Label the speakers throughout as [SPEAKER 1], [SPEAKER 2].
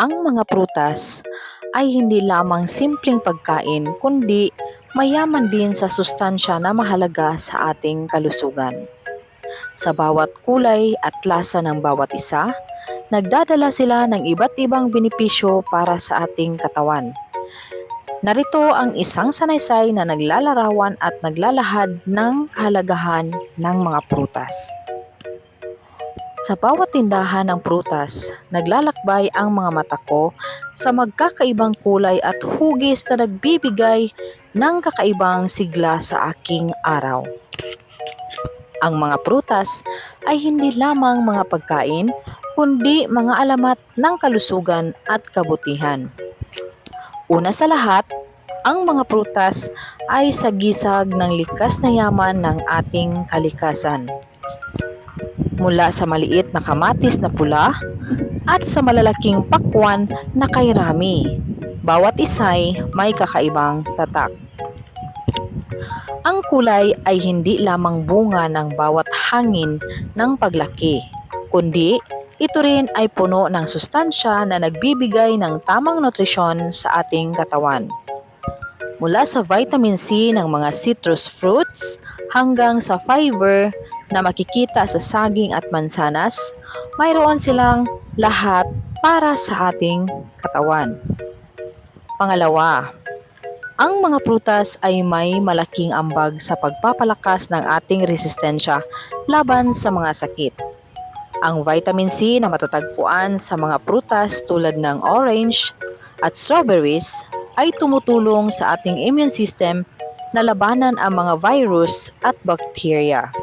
[SPEAKER 1] Ang mga prutas ay hindi lamang simpleng pagkain kundi mayaman din sa sustansya na mahalaga sa ating kalusugan. Sa bawat kulay at lasa ng bawat isa, nagdadala sila ng iba't ibang benepisyo para sa ating katawan. Narito ang isang sanaysay na naglalarawan at naglalahad ng kahalagahan ng mga prutas. Sa bawat tindahan ng prutas, naglalakbay ang mga mata ko sa magkakaibang kulay at hugis na nagbibigay ng kakaibang sigla sa aking araw. Ang mga prutas ay hindi lamang mga pagkain, kundi mga alamat ng kalusugan at kabutihan. Una sa lahat, ang mga prutas ay sagisag ng likas na yaman ng ating kalikasan mula sa maliit na kamatis na pula at sa malalaking pakwan na kay Rami. Bawat isa'y may kakaibang tatak. Ang kulay ay hindi lamang bunga ng bawat hangin ng paglaki, kundi ito rin ay puno ng sustansya na nagbibigay ng tamang nutrisyon sa ating katawan. Mula sa vitamin C ng mga citrus fruits hanggang sa fiber na makikita sa saging at mansanas, mayroon silang lahat para sa ating katawan. Pangalawa, ang mga prutas ay may malaking ambag sa pagpapalakas ng ating resistensya laban sa mga sakit. Ang vitamin C na matatagpuan sa mga prutas tulad ng orange at strawberries ay tumutulong sa ating immune system na labanan ang mga virus at bacteria.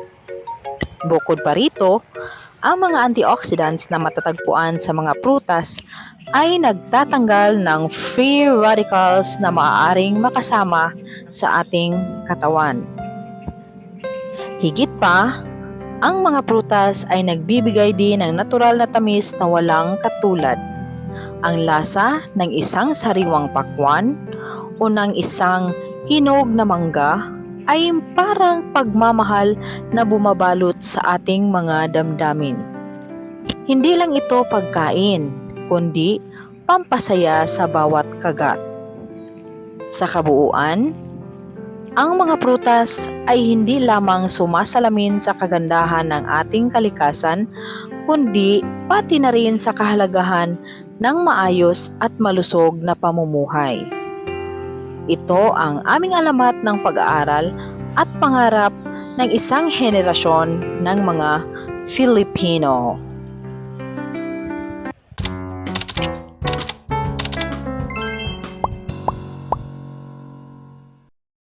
[SPEAKER 1] Bukod pa rito, ang mga antioxidants na matatagpuan sa mga prutas ay nagtatanggal ng free radicals na maaaring makasama sa ating katawan. Higit pa, ang mga prutas ay nagbibigay din ng natural na tamis na walang katulad. Ang lasa ng isang sariwang pakwan o ng isang hinog na mangga ay parang pagmamahal na bumabalot sa ating mga damdamin. Hindi lang ito pagkain, kundi pampasaya sa bawat kagat. Sa kabuuan, ang mga prutas ay hindi lamang sumasalamin sa kagandahan ng ating kalikasan, kundi pati na rin sa kahalagahan ng maayos at malusog na pamumuhay. Ito ang aming alamat ng pag-aaral at pangarap ng isang henerasyon ng mga Filipino.